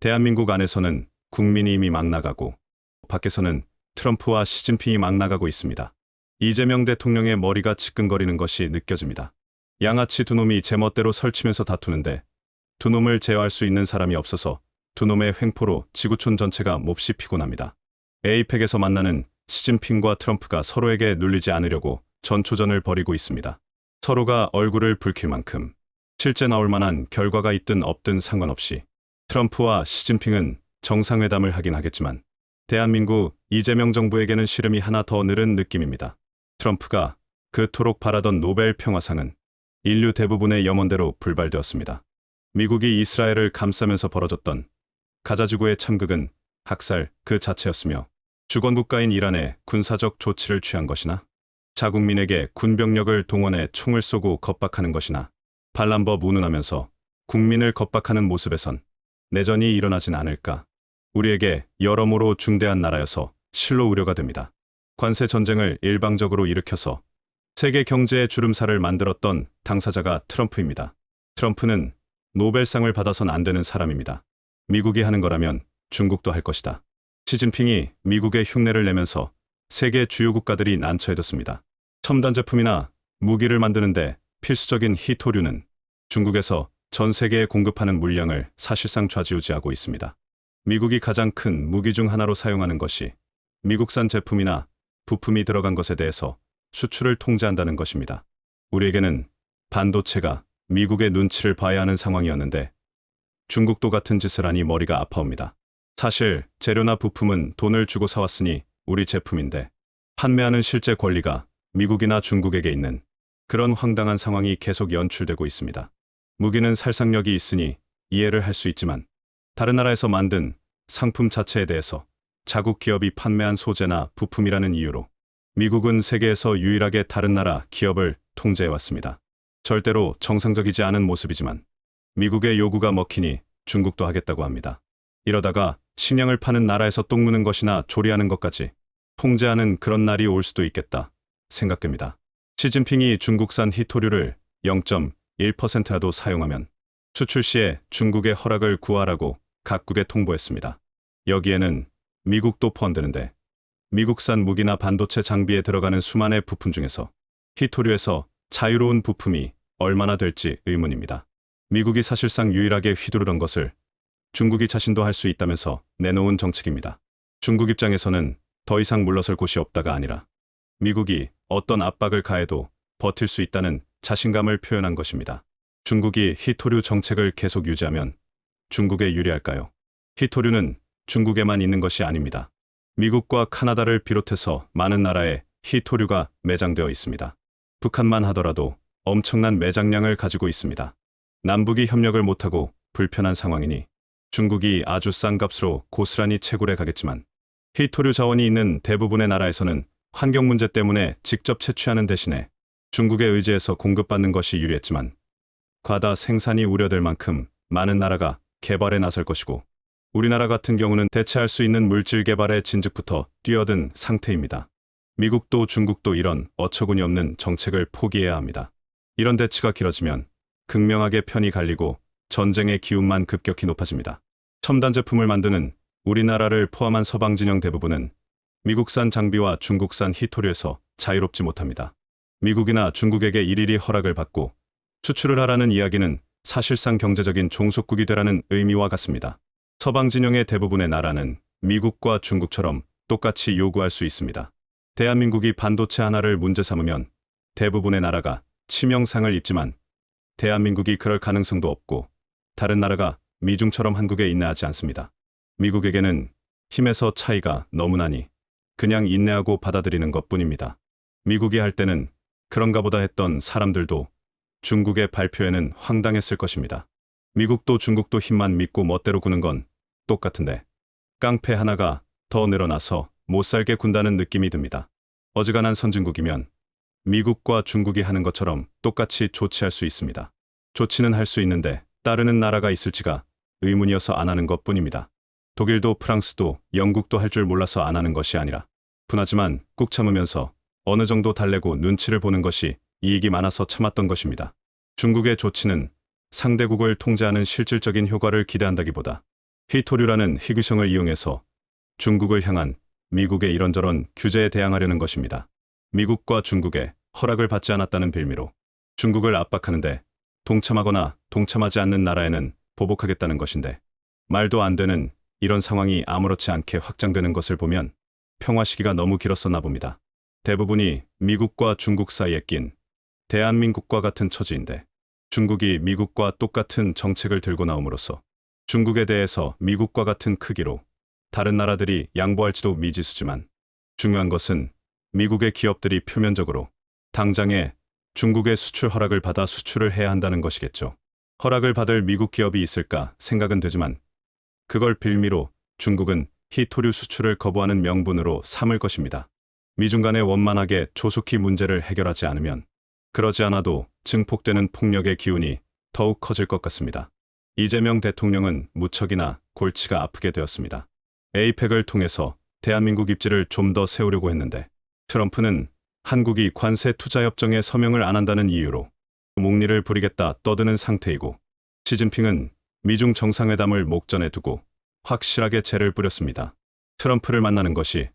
대한민국 안에서는 국민이 이미 막 나가고 밖에서는 트럼프와 시진핑이 막 나가고 있습니다. 이재명 대통령의 머리가 지끈거리는 것이 느껴집니다. 양아치 두 놈이 제멋대로 설치면서 다투는데 두 놈을 제어할 수 있는 사람이 없어서 두 놈의 횡포로 지구촌 전체가 몹시 피곤합니다. 에이펙에서 만나는 시진핑과 트럼프가 서로에게 눌리지 않으려고 전초전을 벌이고 있습니다. 서로가 얼굴을 붉힐 만큼 실제 나올 만한 결과가 있든 없든 상관없이 트럼프와 시진핑은 정상회담을 하긴 하겠지만 대한민국 이재명 정부에게는 시름이 하나 더 늘은 느낌입니다. 트럼프가 그토록 바라던 노벨 평화상은 인류 대부분의 염원대로 불발되었습니다. 미국이 이스라엘을 감싸면서 벌어졌던 가자지구의 참극은 학살 그 자체였으며 주권국가인 이란에 군사적 조치를 취한 것이나 자국민에게 군병력을 동원해 총을 쏘고 겁박하는 것이나 반란법 운운하면서 국민을 겁박하는 모습에선 내전이 일어나진 않을까. 우리에게 여러모로 중대한 나라여서 실로 우려가 됩니다. 관세 전쟁을 일방적으로 일으켜서 세계 경제의 주름살을 만들었던 당사자가 트럼프입니다. 트럼프는 노벨상을 받아선 안 되는 사람입니다. 미국이 하는 거라면 중국도 할 것이다. 시진핑이 미국의 흉내를 내면서 세계 주요 국가들이 난처해졌습니다. 첨단 제품이나 무기를 만드는데 필수적인 히토류는 중국에서 전 세계에 공급하는 물량을 사실상 좌지우지하고 있습니다. 미국이 가장 큰 무기 중 하나로 사용하는 것이 미국산 제품이나 부품이 들어간 것에 대해서 수출을 통제한다는 것입니다. 우리에게는 반도체가 미국의 눈치를 봐야 하는 상황이었는데 중국도 같은 짓을 하니 머리가 아파옵니다. 사실 재료나 부품은 돈을 주고 사왔으니 우리 제품인데 판매하는 실제 권리가 미국이나 중국에게 있는 그런 황당한 상황이 계속 연출되고 있습니다. 무기는 살상력이 있으니 이해를 할 수 있지만 다른 나라에서 만든 상품 자체에 대해서 자국 기업이 판매한 소재나 부품이라는 이유로 미국은 세계에서 유일하게 다른 나라 기업을 통제해왔습니다. 절대로 정상적이지 않은 모습이지만 미국의 요구가 먹히니 중국도 하겠다고 합니다. 이러다가 식량을 파는 나라에서 똥 누는 것이나 조리하는 것까지 통제하는 그런 날이 올 수도 있겠다 생각됩니다. 시진핑이 중국산 히토류를 0.1%라도 사용하면 수출 시에 중국의 허락을 구하라고 각국에 통보했습니다. 여기에는 미국도 포함되는데 미국산 무기나 반도체 장비에 들어가는 수많은 부품 중에서 히토류에서 자유로운 부품이 얼마나 될지 의문입니다. 미국이 사실상 유일하게 휘두르던 것을 중국이 자신도 할 수 있다면서 내놓은 정책입니다. 중국 입장에서는 더 이상 물러설 곳이 없다가 아니라 미국이 어떤 압박을 가해도 버틸 수 있다는 자신감을 표현한 것입니다. 중국이 히토류 정책을 계속 유지하면 중국에 유리할까요? 히토류는 중국에만 있는 것이 아닙니다. 미국과 카나다를 비롯해서 많은 나라에 히토류가 매장되어 있습니다. 북한만 하더라도 엄청난 매장량을 가지고 있습니다. 남북이 협력을 못하고 불편한 상황이니 중국이 아주 싼 값으로 고스란히 채굴해 가겠지만 히토류 자원이 있는 대부분의 나라에서는 환경 문제 때문에 직접 채취하는 대신에 중국에 의지해서 공급받는 것이 유리했지만 과다 생산이 우려될 만큼 많은 나라가 개발에 나설 것이고 우리나라 같은 경우는 대체할 수 있는 물질 개발의 진즉부터 뛰어든 상태입니다. 미국도 중국도 이런 어처구니 없는 정책을 포기해야 합니다. 이런 대치가 길어지면 극명하게 편이 갈리고 전쟁의 기운만 급격히 높아집니다. 첨단 제품을 만드는 우리나라를 포함한 서방 진영 대부분은 미국산 장비와 중국산 히토류에서 자유롭지 못합니다. 미국이나 중국에게 일일이 허락을 받고 수출을 하라는 이야기는 사실상 경제적인 종속국이 되라는 의미와 같습니다. 서방 진영의 대부분의 나라는 미국과 중국처럼 똑같이 요구할 수 있습니다. 대한민국이 반도체 하나를 문제 삼으면 대부분의 나라가 치명상을 입지만 대한민국이 그럴 가능성도 없고 다른 나라가 미중처럼 한국에 인내하지 않습니다. 미국에게는 힘에서 차이가 너무 나니 그냥 인내하고 받아들이는 것 뿐입니다. 미국이 할 때는 그런가 보다 했던 사람들도 중국의 발표에는 황당했을 것입니다. 미국도 중국도 힘만 믿고 멋대로 구는 건 똑같은데 깡패 하나가 더 늘어나서 못 살게 군다는 느낌이 듭니다. 어지간한 선진국이면 미국과 중국이 하는 것처럼 똑같이 조치할 수 있습니다. 조치는 할 수 있는데 따르는 나라가 있을지가 의문이어서 안 하는 것 뿐입니다. 독일도 프랑스도 영국도 할 줄 몰라서 안 하는 것이 아니라 분하지만 꾹 참으면서 어느 정도 달래고 눈치를 보는 것이 이익이 많아서 참았던 것입니다. 중국의 조치는 상대국을 통제하는 실질적인 효과를 기대한다기보다 히토류라는 희귀성을 이용해서 중국을 향한 미국의 이런저런 규제에 대항하려는 것입니다. 미국과 중국의 허락을 받지 않았다는 빌미로 중국을 압박하는데 동참하거나 동참하지 않는 나라에는 보복하겠다는 것인데 말도 안 되는 이런 상황이 아무렇지 않게 확장되는 것을 보면 평화 시기가 너무 길었었나 봅니다. 대부분이 미국과 중국 사이에 낀 대한민국과 같은 처지인데 중국이 미국과 똑같은 정책을 들고 나옴으로써 중국에 대해서 미국과 같은 크기로 다른 나라들이 양보할지도 미지수지만 중요한 것은 미국의 기업들이 표면적으로 당장에 중국의 수출 허락을 받아 수출을 해야 한다는 것이겠죠. 허락을 받을 미국 기업이 있을까 생각은 되지만 그걸 빌미로 중국은 히토류 수출을 거부하는 명분으로 삼을 것입니다. 미중 간에 원만하게 조속히 문제를 해결하지 않으면 그러지 않아도 증폭되는 폭력의 기운이 더욱 커질 것 같습니다. 이재명 대통령은 무척이나 골치가 아프게 되었습니다. 에이펙을 통해서 대한민국 입지를 좀 더 세우려고 했는데 트럼프는 한국이 관세 투자 협정에 서명을 안 한다는 이유로 목리를 부리겠다 떠드는 상태이고 시진핑은 미중 정상회담을 목전에 두고 확실하게 재를 뿌렸습니다. 트럼프를 만나는 것이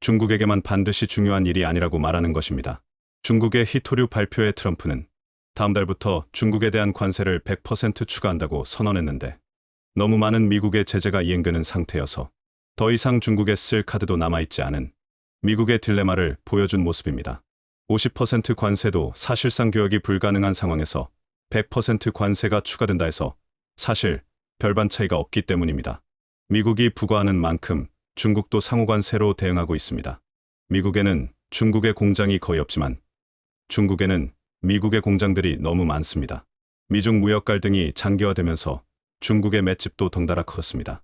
중국에게만 반드시 중요한 일이 아니라고 말하는 것입니다. 중국의 히토류 발표에 트럼프는 다음 달부터 중국에 대한 관세를 100% 추가한다고 선언했는데 너무 많은 미국의 제재가 이행되는 상태여서 더 이상 중국에 쓸 카드도 남아있지 않은 미국의 딜레마를 보여준 모습입니다. 50% 관세도 사실상 교역이 불가능한 상황에서 100% 관세가 추가된다 해서 사실 별반 차이가 없기 때문입니다. 미국이 부과하는 만큼 중국도 상호관세로 대응하고 있습니다. 미국에는 중국의 공장이 거의 없지만 중국에는 미국의 공장들이 너무 많습니다. 미중 무역 갈등이 장기화되면서 중국의 맷집도 덩달아 컸습니다.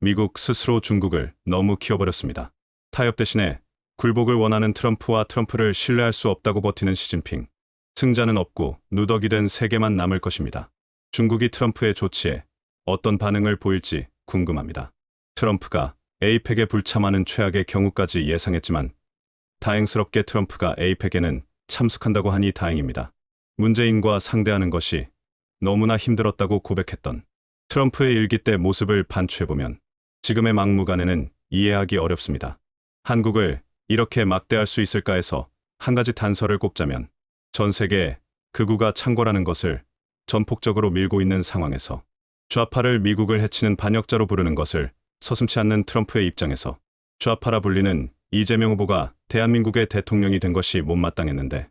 미국 스스로 중국을 너무 키워버렸습니다. 타협 대신에 굴복을 원하는 트럼프와 트럼프를 신뢰할 수 없다고 버티는 시진핑. 승자는 없고 누더기 된 세계만 남을 것입니다. 중국이 트럼프의 조치에 어떤 반응을 보일지 궁금합니다. 트럼프가 에이펙에 불참하는 최악의 경우까지 예상했지만 다행스럽게 트럼프가 에이펙에는 참석한다고 하니 다행입니다. 문재인과 상대하는 것이 너무나 힘들었다고 고백했던 트럼프의 일기 때 모습을 반추해보면 지금의 막무가내는 이해하기 어렵습니다. 한국을 이렇게 막대할 수 있을까 해서 한 가지 단서를 꼽자면 전 세계에 극우가 창궐하는 것을 전폭적으로 밀고 있는 상황에서 좌파를 미국을 해치는 반역자로 부르는 것을 서슴치 않는 트럼프의 입장에서 좌파라 불리는 이재명 후보가 대한민국의 대통령이 된 것이 못마땅했는데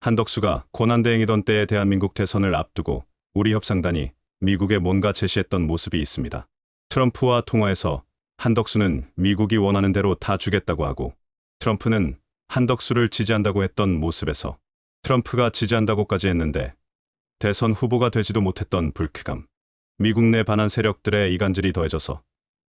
한덕수가 고난대행이던 때의 대한민국 대선을 앞두고 우리 협상단이 미국에 뭔가 제시했던 모습이 있습니다. 트럼프와 통화에서 한덕수는 미국이 원하는 대로 다 주겠다고 하고 트럼프는 한덕수를 지지한다고 했던 모습에서 트럼프가 지지한다고까지 했는데 대선 후보가 되지도 못했던 불쾌감. 미국 내 반한 세력들의 이간질이 더해져서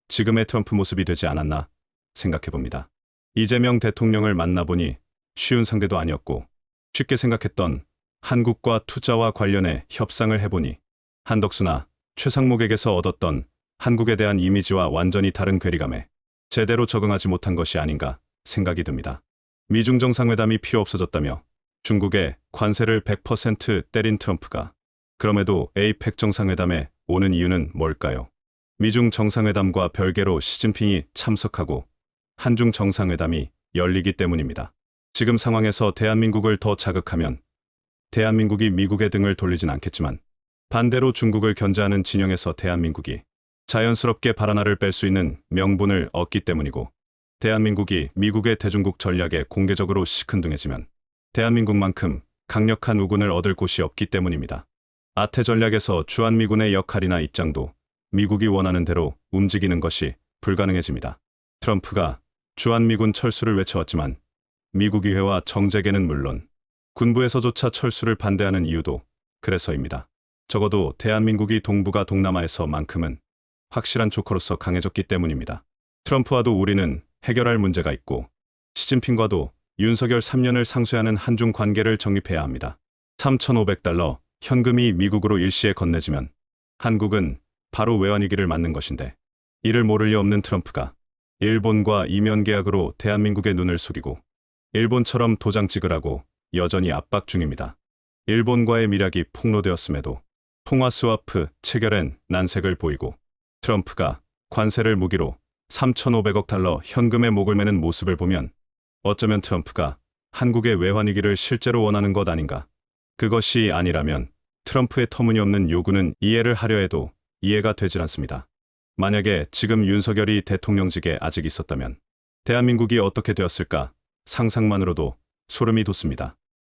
지금의 트럼프 모습이 되지 않았나 생각해 봅니다. 이재명 대통령을 만나보니 쉬운 상대도 아니었고 쉽게 생각했던 한국과 투자와 관련해 협상을 해보니 한덕수나 최상목에게서 얻었던 한국에 대한 이미지와 완전히 다른 괴리감에 제대로 적응하지 못한 것이 아닌가 생각이 듭니다. 미중 정상회담이 필요 없어졌다며 중국에 관세를 100% 때린 트럼프가 그럼에도 에이펙 정상회담에 오는 이유는 뭘까요? 미중 정상회담과 별개로 시진핑이 참석하고 한중 정상회담이 열리기 때문입니다. 지금 상황에서 대한민국을 더 자극하면 대한민국이 미국의 등을 돌리진 않겠지만 반대로 중국을 견제하는 진영에서 대한민국이 자연스럽게 바라나를 뺄 수 있는 명분을 얻기 때문이고 대한민국이 미국의 대중국 전략에 공개적으로 시큰둥해지면 대한민국만큼 강력한 우군을 얻을 곳이 없기 때문입니다. 아태 전략에서 주한미군의 역할이나 입장도 미국이 원하는 대로 움직이는 것이 불가능해집니다. 트럼프가 주한미군 철수를 외쳐왔지만 미국 의회와 정재계는 물론 군부에서조차 철수를 반대하는 이유도 그래서입니다. 적어도 대한민국이 동북아 동남아에서만큼은 확실한 조커로서 강해졌기 때문입니다. 트럼프와도 우리는 해결할 문제가 있고 시진핑과도 윤석열 3년을 상쇄하는 한중 관계를 정립해야 합니다. 3,500달러 현금이 미국으로 일시에 건네지면 한국은 바로 외환위기를 맞는 것인데 이를 모를 리 없는 트럼프가 일본과 이면 계약으로 대한민국의 눈을 속이고 일본처럼 도장 찍으라고 여전히 압박 중입니다. 일본과의 밀약이 폭로되었음에도 통화 스와프 체결엔 난색을 보이고 트럼프가 관세를 무기로 3,500억 달러 현금에 목을 매는 모습을 보면 어쩌면 트럼프가 한국의 외환위기를 실제로 원하는 것 아닌가. 그것이 아니라면 트럼프의 터무니없는 요구는 이해를 하려 해도 이해가 되질 않습니다. 만약에 지금 윤석열이 대통령직에 아직 있었다면 대한민국이 어떻게 되었을까 상상만으로도 소름이 돋습니다.